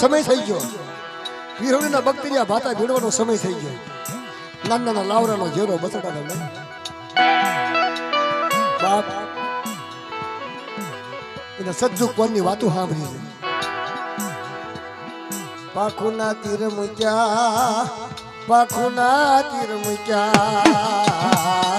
સમય થઈ ગયો. વિહોણીના બકરીયા ભાતા ભીડવાનો સમય થઈ ગયો. નાના નાના લાવરાનો ઝેરો, બસડાનો બાપ. એને સજ્જુ કોણની વાતો સાંભળી છે. પાખુના તીર મૂક્યા, પાખુના તીર મૂક્યા.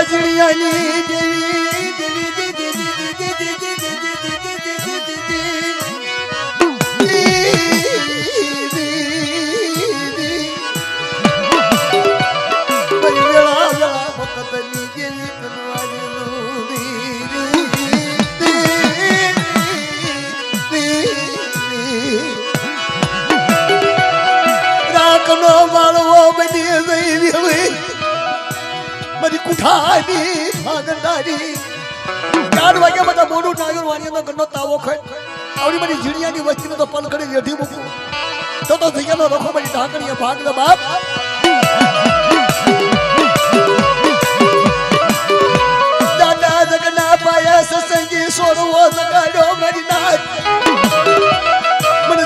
ગાજણીયાની દેવી નાગર વાણીનો તાવો ખાય આવડી મારી જીણિયાની વસ્તીને તો પલખડી રેઢી મૂકું. તો તો જગ્યાનો રખો મારી ઢાંકણીએ ભાગ બાપ. દાદા જગના મારી નાથ. મને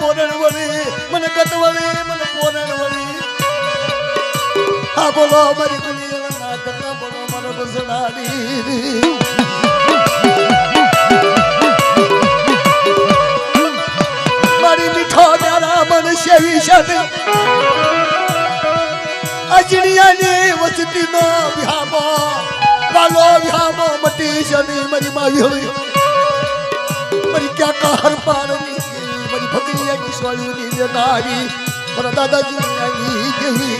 પોરણ વળી, મને ગત વળી, મને પોરણ વળી. હા બોલો, મારી બોલો મને બસડાડી છે. અજણિયાની વસતીનો વિહામો પાલો વિહામો મટી છે મારી માવી હોય મારી ક્યાં કાર પાડની મારી ભગની ની સ્વાળીની લેનારી મારા દાદાજી ની દેવી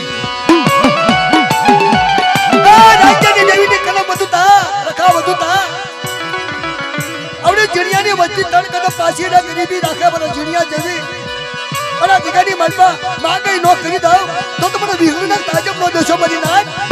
રાજ્યની દેવીને કલમ બધું તા રખા બધું તા આવડે જીણિયાની વચ્ચે તણ કદમ પાછી ગરીબી રાખે મને જીણિયા દેવી મારા દીકરાની મનમાં માં કઈ નો કરી દઉં તો તમને વિહુના તાજબ નો દોષો બની નાખ.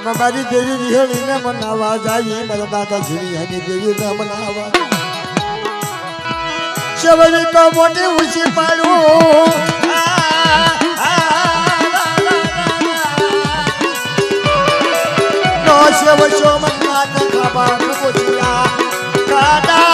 એમાં મારી દેવી વિહળી ને મનાવા જાય. મારા દાદા ઝીણી દેવી ને મનાવા. શબરી તો મોટી ઉછી પાડું. શિવ શોમનાથ ખબર બોચિયા કાડા આગ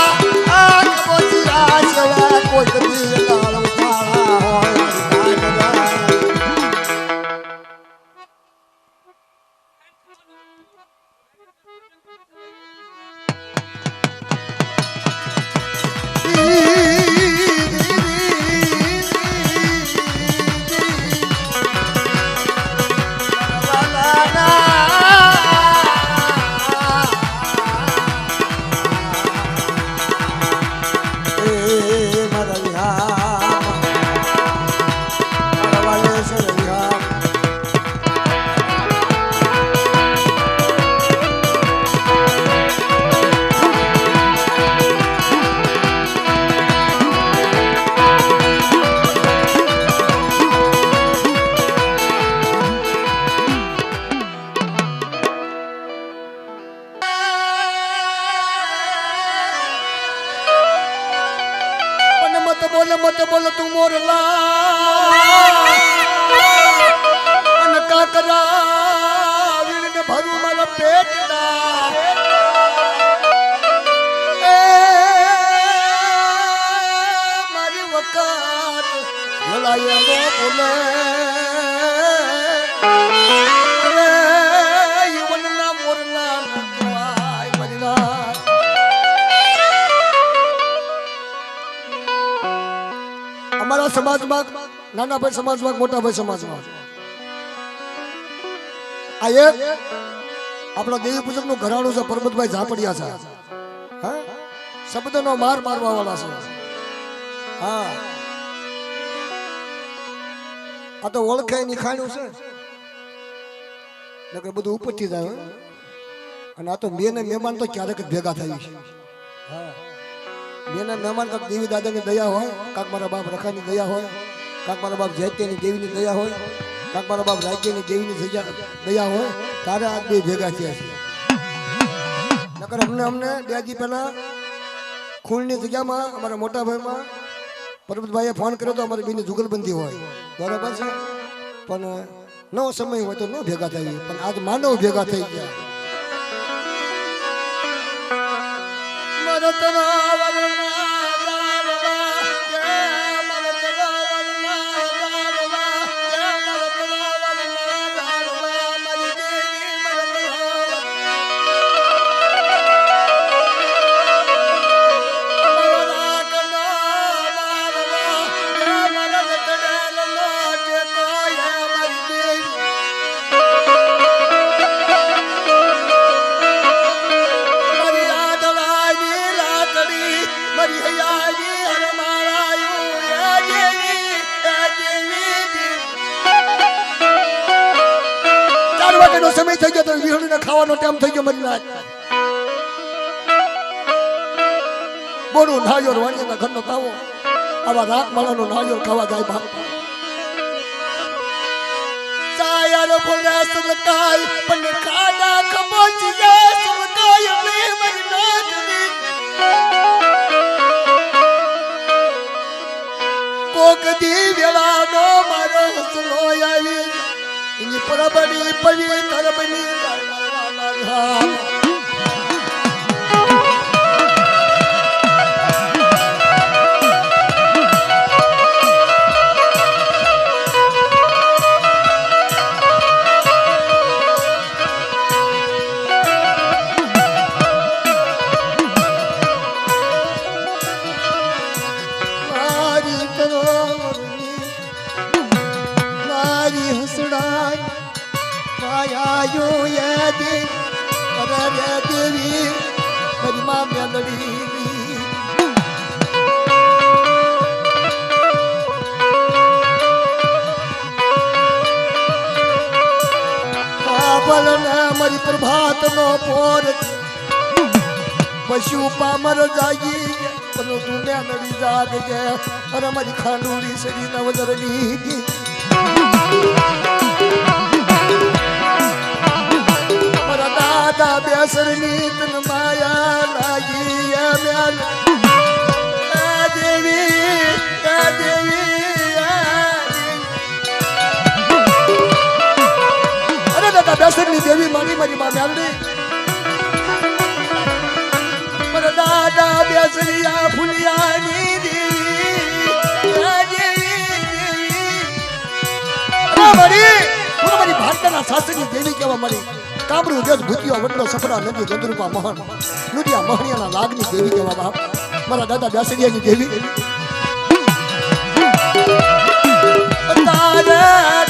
અમારા સમાજમાં, નાના ભાઈ સમાજમાં, મોટા ભાઈ સમાજમાં. આ એક આપણા દેવી પૂજકનું ઘરાણું છે, પરબતભાઈ ઝાપડિયા છે. હા? શબ્દનો માર મારવા વાળા છે. હા. આ તો ઓળખાયની ખાણું છે. નકર બધું ઉપરથી જાય અને આ તો મેં ને મહેમાન તો ક્યારેક ભેગા થાય છે. હા ને મહેમાન કાંક દેવી દાદાની દયા હોય, કાંક મારા બાપ રખાની દયા હોય, કાંક મારા બાપ જૈત્યની દેવીની દયા હોય, કાંક મારા બાપ રાજ્યની દેવીની દયા હોય, તારે આ બે ભેગા થયા છે. નકર અમને અમને બે દી પહેલા ખૂણની જગ્યામાં અમારા મોટા ભાઈમાં પરબતભાઈએ ફોન કર્યો તો અમારી બેની જુગલબંધી હોય. બરાબર છે? પણ, નવો સમય હોય તો ન ભેગા થઈ પણ આજ માનવ ભેગા થઈ ગયા. ખાવાનો ટાઈમ થઈ ગયો મારી નાચ બોલું નાળિયેર વાણીના ઘરનો તાવો. આવા રાત માળાનો નાળિયેર ખાવા જાય બાપ. ઇની પરબડી પવિત્ર બની જાય નો પોર. પશુ પામર જાગી પણ ને નડી જાગજે અને મારી ખાંડુડી સડી નવદરની દાદા બેસરની તન માયા લાગી મેલ દેવી દેવી મારી મારી માં મેલડી બેસરિયા ફુલિયાની તો મારી ભારતના શાસ્ત્રની દેવી કહેવા મળી કામરૂ દેશ ભૂતિયો, વડલો સફરા નદી ગંદરૂપા મહન. લુડિયા મહણિયાના લાગની દેવી કહેવા બાપ મારા દાદા બેસરિયાની દેવી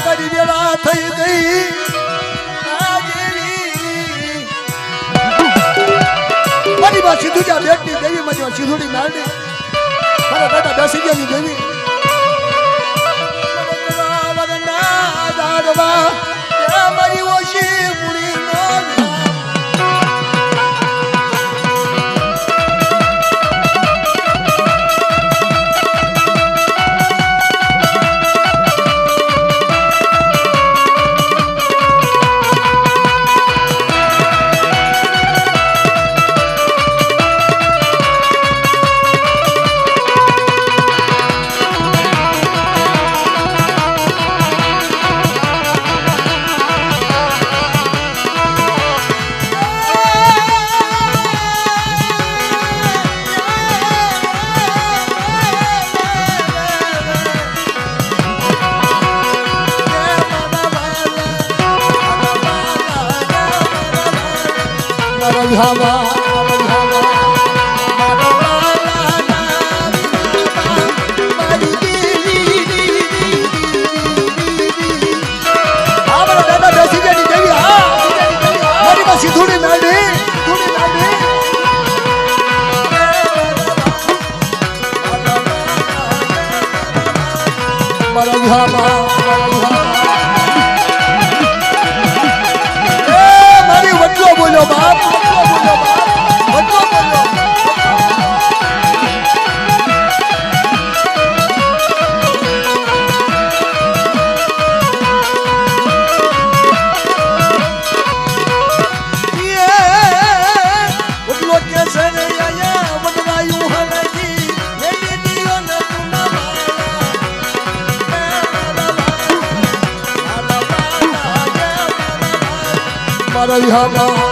તારે ગઈ. મારી માં સિંધુજા બેટની દેવી મારી માં સિંધુડી નારડી મારા દાદા બેસરિયાની દેવી મારા મારા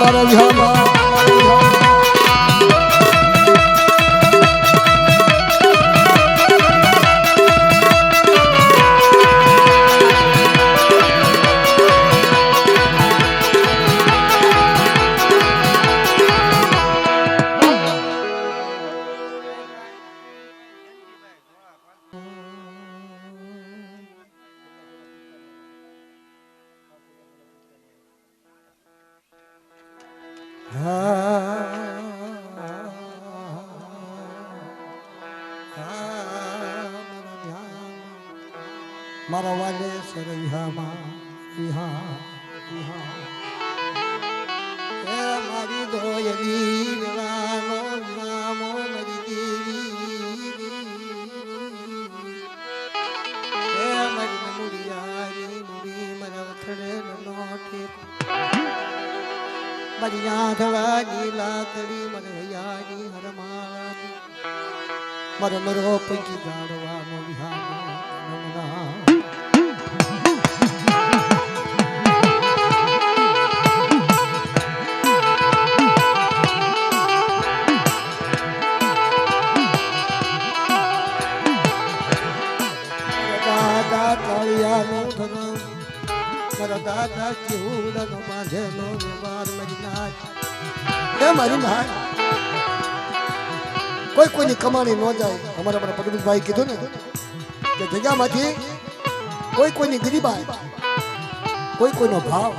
બાયા મારા મારા વાલે સર વિહામાં વિહા વિહા હે મારી દોયલી વેળાનો નામો મારી દેવી હે મારી મુડી મારા વથડે મારી મરો પંકી જાડવાનો વિહાનો મારા દાદા કેવડાનો બાંધેલો વ્યવહાર મારી નાચ એ મારી નાચ કોઈ કોઈની કમાણી ન જાય અમારા મારા પગડીભાઈ કીધું ને કે જગ્યામાંથી કોઈ કોઈની ગરીબાઈ કોઈ કોઈનો ભાવ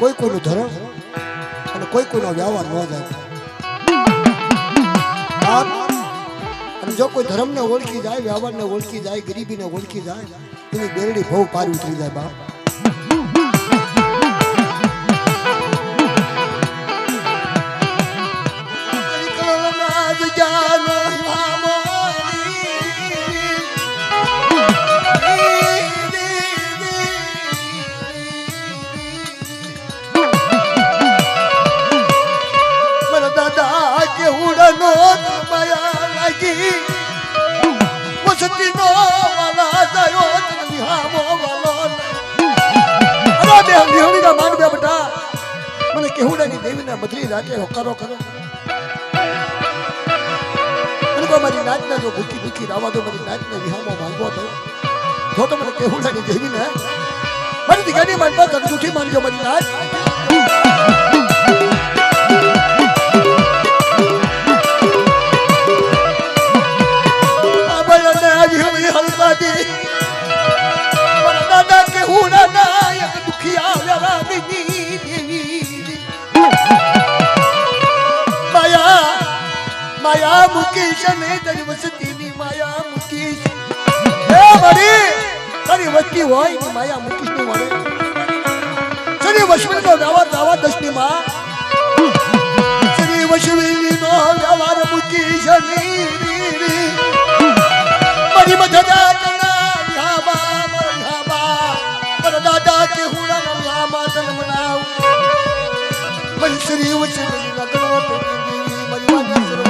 કોઈ કોઈનું ધર્મ અને કોઈ કોઈનો વ્યવહાર ન જાય બાપ, અને જો કોઈ ધર્મને ઓળખી જાય વ્યવહારને ઓળખી જાય ગરીબીને ઓળખી જાય એની બેરડી બહુ પારી ઉતરી જાય બાપ જગજુઠી માનજો આબળને વિહણી હલવાદી મારા દાદા નાયક દુખિયા દેવી માયા મુકેશ ને તારી હે વસ્તી તો નવા નવા દશની માં શ્રી વશવી નો વ્યવહાર મૂકી જની મારી બધા કના ધાબા મર ધાબા પર દાદા કે હુડા ન ધાબા મનાવ પણ શ્રી વશવી લગનો તો દીવી, મારી વાગ્યા